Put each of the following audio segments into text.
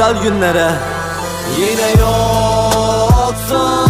Güzel günlere. Yine yoksun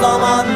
zaman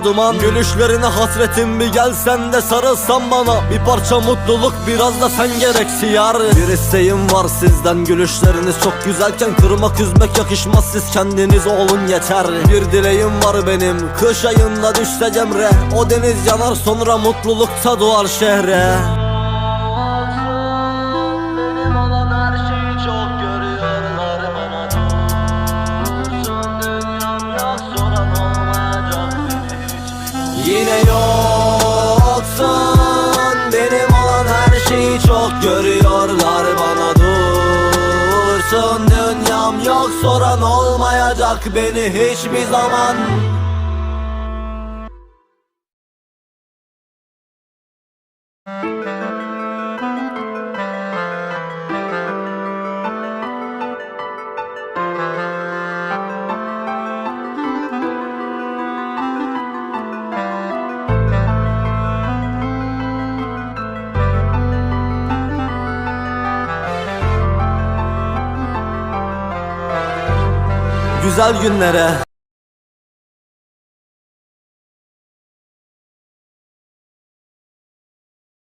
duman. Gülüşlerine hasretim bir gelsen de sarılsan bana. Bir parça mutluluk biraz da sen gereksi yar Bir isteğim var sizden gülüşleriniz çok güzelken Kırmak üzmek yakışmaz. Siz kendiniz olun yeter. Bir dileğim var benim kış ayında düşse cemre. O deniz yanar sonra mutlulukta doğar şehre yoksun. Benim olan her şeyi çok görüyorlar bana. Dursun dünyam yok soran olmayacak beni hiçbir zaman Güzel günlere